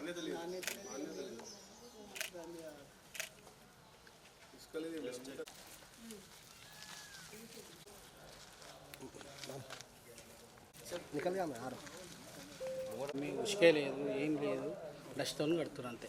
నాణ్యత లేదు. నాణ్యత లేదు. ఇసుక లేదు ఏం లేదు. మీ ఉసుకే లేదు ఏం లేదు. డస్ట్తో కడుతున్నారు అంతే.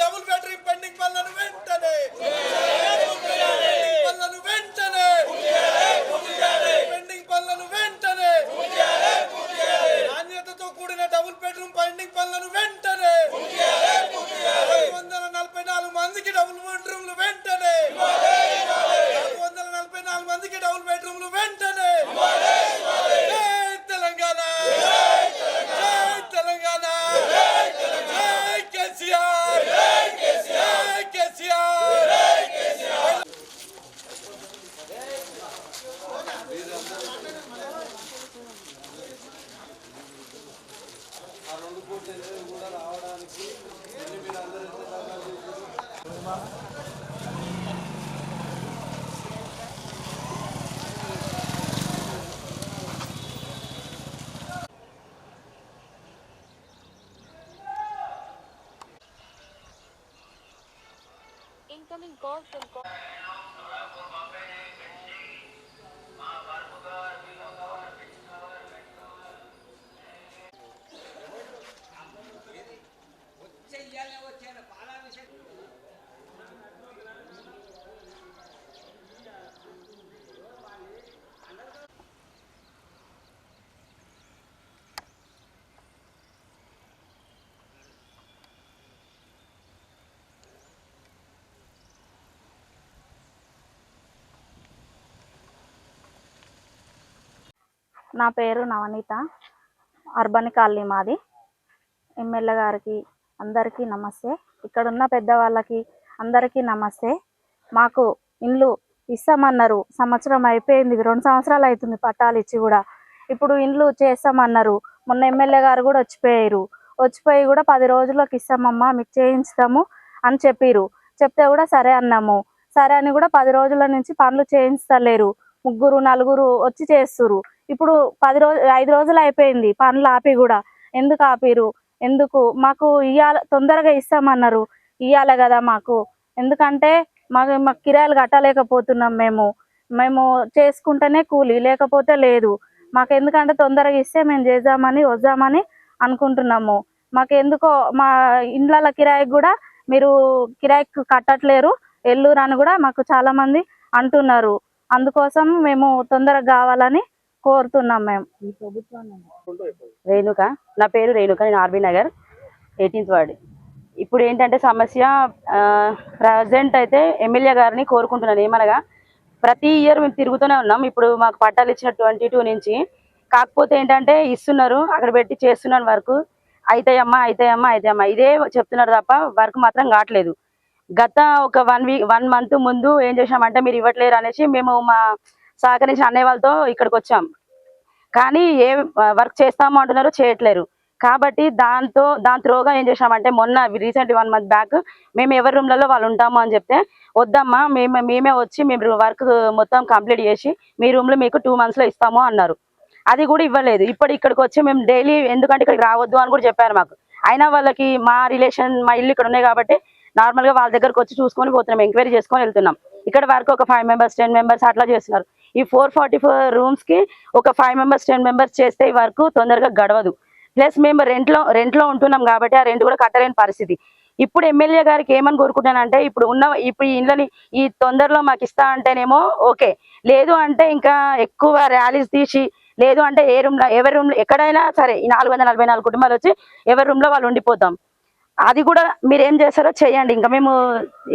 డబుల్ బ్యాటరీ పెండింగ్ పనులను వెంటనే. పనులను వెంటనే. పెండింగ్ పనులను వెంటనే. నాణ్యతతో కూడిన డబుల్ బెడ్రూమ్ పెండింగ్ పనులను వెంటనే. Incoming call from call. నా పేరు నవనీత అర్బన్ కాలనీ మాది. ఎమ్మెల్యే గారికి అందరికీ నమస్తే. ఇక్కడున్న పెద్దవాళ్ళకి అందరికీ నమస్తే. మాకు ఇండ్లు ఇస్తామన్నారు. సంవత్సరం అయిపోయింది. రెండు సంవత్సరాలు అవుతుంది పట్టాలు ఇచ్చి కూడా. ఇప్పుడు ఇండ్లు చేస్తామన్నారు. మొన్న ఎమ్మెల్యే గారు కూడా వచ్చిపోయారు. వచ్చిపోయి కూడా పది రోజుల్లోకి ఇస్తామమ్మా మీకు చేయించుతాము అని చెప్పిరు. చెప్తే కూడా సరే అన్నాము. సరే అని కూడా పది రోజుల నుంచి పనులు చేయించలేరు. ముగ్గురు నలుగురు వచ్చి చేస్తురు ఇప్పుడు పది రోజు ఐదు రోజులు అయిపోయింది పనులు ఆపి కూడా. ఎందుకు ఆపిరు ఎందుకు? మాకు ఇయ్యాల తొందరగా ఇస్తామన్నారు. ఇయ్యాలి కదా మాకు. ఎందుకంటే మాకు మాకు కిరాయిలు కట్టలేకపోతున్నాం మేము. మేము చేసుకుంటేనే కూలి లేకపోతే లేదు. మాకు ఎందుకంటే తొందరగా ఇస్తే మేము చేద్దామని వద్దామని అనుకుంటున్నాము. మాకు ఎందుకో మా ఇండ్ల కిరాయికి కూడా మీరు కిరాయికి కట్టట్లేరు. ఎల్లురు అని కూడా మాకు చాలామంది అంటున్నారు. అందుకోసం మేము తొందరగా కావాలని కోరుతున్నాం మేము. రేణుక నా పేరు రేణుక నేను ఆర్బీ నగర్ ఎయిటీన్త్ వార్డ్. ఇప్పుడు ఏంటంటే సమస్య ప్రజెంట్ అయితే ఎమ్మెల్యే గారిని కోరుకుంటున్నాను. ఏమనగా ప్రతి ఇయర్ మేము తిరుగుతూనే ఉన్నాం. ఇప్పుడు మాకు పట్టాలు ఇచ్చిన ట్వంటీ టూ నుంచి. కాకపోతే ఏంటంటే ఇస్తున్నారు అక్కడ పెట్టి చేస్తున్నాను వర్క్. అయితాయమ్మా అయితాయమ్మా అయితాయమ్మా. ఇదే చెప్తున్నారు తప్ప వర్క్ మాత్రం కావట్లేదు. గత ఒక వన్ వీక్ వన్ మంత్ ముందు ఏం చేసామంటే మీరు ఇవ్వట్లేరు అనేసి మేము మా సహకరించిన అన్నయ్య వాళ్ళతో ఇక్కడికి వచ్చాం. కానీ ఏ వర్క్ చేస్తాము అంటున్నారు చేయట్లేరు. కాబట్టి దాంతో దాని త్రోగా ఏం చేసామంటే మొన్న రీసెంట్ వన్ మంత్ బ్యాక్ మేము ఎవరి రూమ్లలో వాళ్ళు ఉంటాము అని చెప్తే వద్దమ్మా మేము మేమే వచ్చి మేము వర్క్ మొత్తం కంప్లీట్ చేసి మీ రూమ్లో మీకు టూ మంత్స్లో ఇస్తాము అన్నారు. అది కూడా ఇవ్వలేదు. ఇప్పుడు ఇక్కడికి వచ్చి మేము డైలీ ఎందుకంటే ఇక్కడికి రావద్దు అని కూడా చెప్పారు మాకు. అయినా వాళ్ళకి మా రిలేషన్ మా ఇల్లు ఇక్కడ ఉన్నాయి కాబట్టి నార్మల్గా వాళ్ళ దగ్గరకు వచ్చి చూసుకొని పోతున్నాం ఎంక్వైరీ చేసుకొని వెళ్తున్నాం. ఇక్కడ వరకు ఒక ఫైవ్ మెంబర్స్ టెన్ మెంబర్స్ అట్లా చేస్తున్నారు. ఈ ఫోర్ ఫార్టీ ఫోర్ రూమ్స్కి ఒక ఫైవ్ మెంబర్స్ టెన్ మెంబర్స్ చేస్తే ఈ వర్క్ తొందరగా గడవదు. ప్లస్ మేము రెంట్లో రెంట్లో ఉంటున్నాం కాబట్టి ఆ రెంట్ కూడా కట్టలేని పరిస్థితి. ఇప్పుడు ఎమ్మెల్యే గారికి ఏమని కోరుకుంటానంటే ఇప్పుడు ఉన్న ఇప్పుడు ఈ ఇండ్లని ఈ తొందరలో మాకు ఇస్తా అంటేనేమో ఓకే. లేదు అంటే ఇంకా ఎక్కువ ర్యాలీస్ తీసి లేదు అంటే ఏ రూమ్లో ఎవరి రూమ్ ఎక్కడైనా సరే ఈ నాలుగు వందల నలభై నాలుగు కుటుంబాలు వచ్చి ఎవరి రూమ్లో వాళ్ళు ఉండిపోతాం. అది కూడా మీరు ఏం చేస్తారో చేయండి. ఇంకా మేము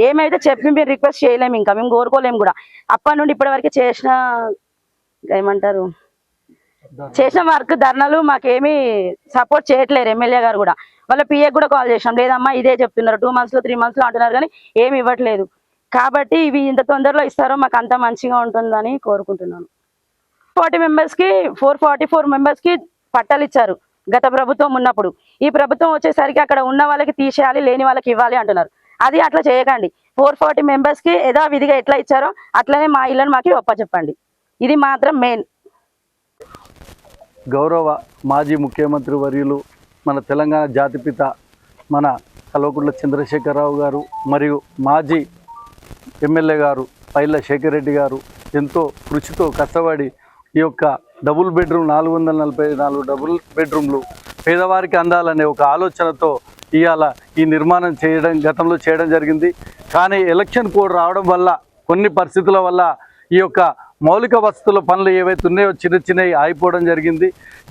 ఏమైతే చెప్పి మీరు రిక్వెస్ట్ చేయలేము ఇంకా. మేము కోరుకోలేము కూడా. అప్పటి నుండి ఇప్పటి వరకు చేసిన ఏమంటారు? చేసిన వర్క్ ధర్నాలు మాకేమీ సపోర్ట్ చేయట్లేరు ఎమ్మెల్యే గారు కూడా. వాళ్ళ పిఏ కూడా కాల్ చేసాం లేదమ్మా ఇదే చెప్తున్నారు. టూ మంత్స్లో త్రీ మంత్స్లో అంటున్నారు కానీ ఏమి ఇవ్వట్లేదు. కాబట్టి ఇవి ఇంత తొందరలో ఇస్తారో మాకు అంత మంచిగా ఉంటుందని కోరుకుంటున్నాను. ఫార్టీ మెంబర్స్కి ఫోర్ ఫార్టీ ఫోర్ మెంబర్స్కి పట్టాలు ఇచ్చారు. గత ప్రభుత్వం ఉన్నప్పుడు. ఈ ప్రభుత్వం వచ్చేసరికి అక్కడ ఉన్న వాళ్ళకి తీసేయాలి లేని వాళ్ళకి ఇవ్వాలి అంటున్నారు. అది అట్లా చేయకండి. ఫోర్ ఫార్టీ మెంబర్స్కి యథావిధిగా ఎట్లా ఇచ్చారో అట్లనే మా ఇళ్ళని మాకు ఒప్ప చెప్పండి ఇది మాత్రం మెయిన్. గౌరవ మాజీ ముఖ్యమంత్రి వర్యులు మన తెలంగాణ జాతిపిత మన కల్వకుంట్ల చంద్రశేఖరరావు గారు మరియు మాజీ ఎమ్మెల్యే గారు పైల శేఖర్ రెడ్డి గారు ఎంతో కృషితో కష్టపడి ఈ యొక్క డబుల్ బెడ్రూమ్ నాలుగు వందల నలభై నాలుగు డబుల్ బెడ్రూమ్లు పేదవారికి అందాలనే ఒక ఆలోచనతో ఇవాళ ఈ నిర్మాణం చేయడం గతంలో చేయడం జరిగింది. కానీ ఎలక్షన్ కోడ్ రావడం వల్ల కొన్ని పరిస్థితుల వల్ల ఈ యొక్క మౌలిక వసతుల పనులు ఏవైతే ఉన్నాయో చిన్న చిన్నవి ఆగిపోవడం జరిగింది.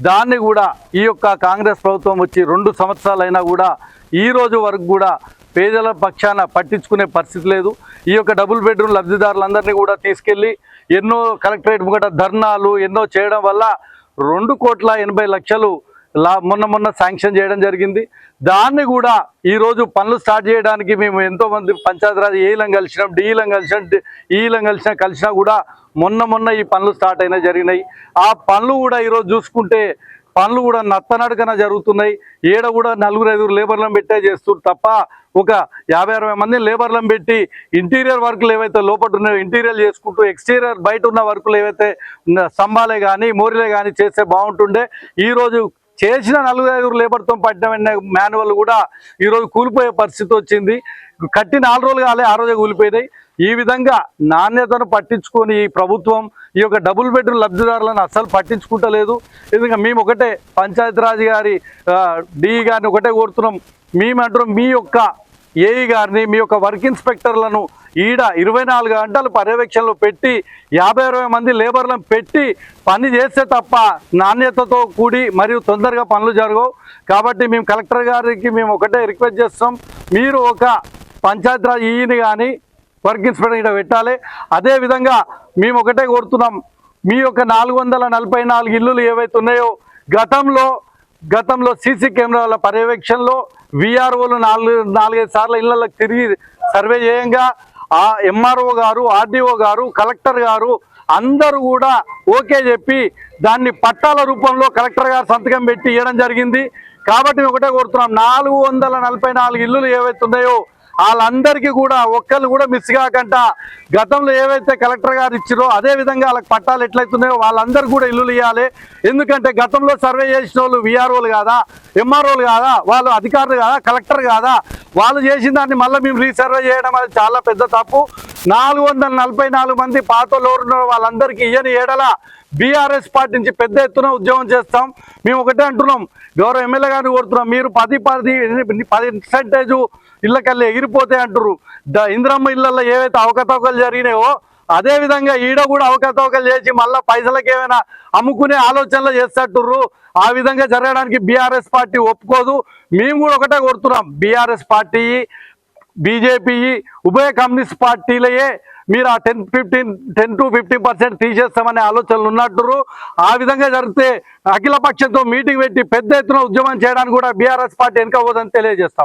దాన్ని కూడా ఈ యొక్క కాంగ్రెస్ ప్రభుత్వం వచ్చి రెండు సంవత్సరాలైనా కూడా ఈ రోజు వరకు కూడా పేదల పక్షాన పట్టించుకునే పరిస్థితి లేదు. ఈ యొక్క డబుల్ బెడ్రూమ్ లబ్ధిదారులందరినీ కూడా తీసుకెళ్ళి ఎన్నో కలెక్టరేట్ ముంగట ధర్నాలు ఎన్నో చేయడం వల్ల రెండు కోట్ల ఎనభై లక్షలు లా మొన్న మొన్న శాంక్షన్ చేయడం జరిగింది. దాన్ని కూడా ఈరోజు పనులు స్టార్ట్ చేయడానికి మేము ఎంతోమంది పంచాయతీరాజ్ ఏలం కలిసినాం డీలం కలిసినాం ఈలం కలిసినా కలిసినా కూడా మొన్న మొన్న ఈ పనులు స్టార్ట్ అయినా జరిగినాయి. ఆ పనులు కూడా ఈరోజు చూసుకుంటే పనులు కూడా నత్తనడకన జరుగుతున్నాయి. ఏడ కూడా నలుగురు ఐదుగురు లేబర్లను పెట్టే చేస్తారు తప్ప ఒక యాభై అరవై మంది లేబర్లను పెట్టి ఇంటీరియర్ వర్క్లు ఏవైతే లోపల ఉన్నాయో ఇంటీరియర్ చేసుకుంటూ ఎక్స్టీరియర్ బయట ఉన్న వర్కులు ఏవైతే స్తంభాలే కానీ మోరీలే కానీ చేస్తే బాగుంటుండే. ఈరోజు చేసిన నలుగురు ఐదుగురు లేబర్తో పట్టిన మాన్యువల్ కూడా ఈరోజు కూలిపోయే పరిస్థితి వచ్చింది. కట్టి నాలుగు రోజులు కాలే ఆ రోజే కూలిపోయినాయి. ఈ విధంగా నాణ్యతను పట్టించుకొని ఈ ప్రభుత్వం ఈ యొక్క డబుల్ బెడ్రూమ్ లబ్ధిదారులను అస్సలు పట్టించుకుంటలేదు. ఎందుకంటే మేము ఒకటే పంచాయతీరాజ్ గారి డి గారిని ఒకటే కోరుతున్నాం. మేమంటున్నాం మీ యొక్క ఏఈ గారిని మీ యొక్క వర్క్ ఇన్స్పెక్టర్లను ఈడ ఇరవై నాలుగు గంటలు పర్యవేక్షణలో పెట్టి యాభై అరవై మంది లేబర్లను పెట్టి పని చేస్తే తప్ప నాణ్యతతో కూడి మరియు తొందరగా పనులు జరగవు. కాబట్టి మేము కలెక్టర్ గారికి మేము ఒకటే రిక్వెస్ట్ చేస్తాం. మీరు ఒక పంచాయతీరాజ్ ఈని కానీ వర్క్ ఇన్స్పెక్టర్ ఇక్కడ పెట్టాలి. అదేవిధంగా మేము ఒకటే కోరుతున్నాం. మీ యొక్క నాలుగు వందల నలభై నాలుగు ఇల్లులు ఏవైతే ఉన్నాయో గతంలో గతంలో సీసీ కెమెరాల పర్యవేక్షణలో విఆర్ఓలు నాలుగు నాలుగైదు సార్లు ఇళ్ళకు తిరిగి సర్వే చేయంగా ఆ ఎంఆర్ఓ గారు ఆర్డీఓ గారు కలెక్టర్ గారు అందరూ కూడా ఓకే చెప్పి దాన్ని పట్టాల రూపంలో కలెక్టర్ గారు సంతకం పెట్టి ఇవ్వడం జరిగింది. కాబట్టి మేము ఒకటే కోరుతున్నాం నాలుగు వందల నలభై నాలుగు ఇల్లులు ఏవైతే ఉన్నాయో వాళ్ళందరికీ కూడా ఒక్కళ్ళు కూడా మిస్ కాకుండా గతంలో ఏవైతే కలెక్టర్ గారు ఇచ్చారో అదే విధంగా వాళ్ళకి పట్టాలు ఎట్లయితున్నాయో వాళ్ళందరూ కూడా ఇల్లులు ఇవ్వాలి ఎందుకంటే గతంలో సర్వే చేసిన వాళ్ళు విఆర్ఓలు కాదా ఎంఆర్ఓలు కాదా వాళ్ళు అధికారులు కాదా కలెక్టర్ కాదా వాళ్ళు చేసిన దాన్ని మళ్ళీ మేము రీసర్వే చేయడం అది చాలా పెద్ద తప్పు. నాలుగు వందల నలభై నాలుగు మంది పాత లోరున్న వాళ్ళందరికీ ఇయ్యని ఏడల బీఆర్ఎస్ పార్టీ నుంచి పెద్ద ఎత్తున ఉద్యమం చేస్తాం. మేము ఒకటే అంటున్నాం. గౌరవ ఎమ్మెల్యే గారిని కోరుతున్నాం మీరు పది పది పది పర్సెంటేజ్ ఇళ్ళకల్లా ఎగిరిపోతాయి అంటారు ద ఇంద్రమ్మ ఇళ్ళల్లో ఏవైతే అవకతవకలు జరిగినాయో అదే విధంగా ఈడ కూడా అవకతవకలు చేసి మళ్ళీ పైసలకి ఏమైనా అమ్ముకునే ఆలోచనలు చేస్తట్టుర్రు. ఆ విధంగా జరగడానికి బీఆర్ఎస్ పార్టీ ఒప్పుకోదు. మేము కూడా ఒకటే కోరుతున్నాం బీఆర్ఎస్ పార్టీ బీజేపీ ఉభయ కమ్యూనిస్ట్ పార్టీలయే మీరు ఆ ten fifteen ten to fifteen percent తీసేస్తామనే ఆలోచనలు ఉన్నట్టురు ఆ విధంగా జరిగితే అఖిల పక్షంతో మీటింగ్ పెట్టి పెద్ద ఎత్తున ఉద్యమం చేయడానికి కూడా బీఆర్ఎస్ పార్టీ వెనుకపోదని తెలియజేస్తాం.